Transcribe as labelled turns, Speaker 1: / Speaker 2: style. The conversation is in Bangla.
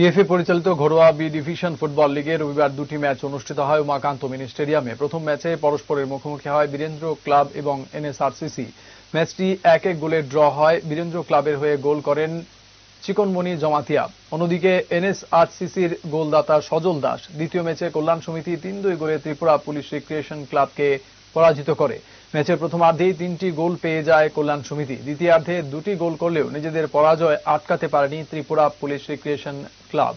Speaker 1: টিএফএ পরিচালিত ঘরোয়া বি ডিভিশন ফুটবল লিগে রবিবার দুটি ম্যাচ অনুষ্ঠিত হয় উমাকান্ত মিনি স্টেডিয়ামে। প্রথম ম্যাচে পরস্পরের মুখোমুখি হয় বীরেন্দ্র ক্লাব এবং এনএসআরসিসি। ম্যাচটি এক এক গোলে ড্র হয়। বীরেন্দ্র ক্লাবের হয়ে গোল করেন চিকনমণি জমাতিয়া। অন্যদিকে এনএসআরসিসির গোলদাতা সজল দাস। দ্বিতীয় ম্যাচে কল্যাণ সমিতি তিন দুই গোলে ত্রিপুরা পুলিশ রিক্রিয়েশন ক্লাবকে পরাজিত করে। ম্যাচের প্রথমার্ধেই তিনটি গোল পেয়ে যায় কল্যাণ সমিতি। দ্বিতীয়ার্ধে দুটি গোল করলেও নিজেদের পরাজয় আটকাতে পারেনি Tripura police recreation club.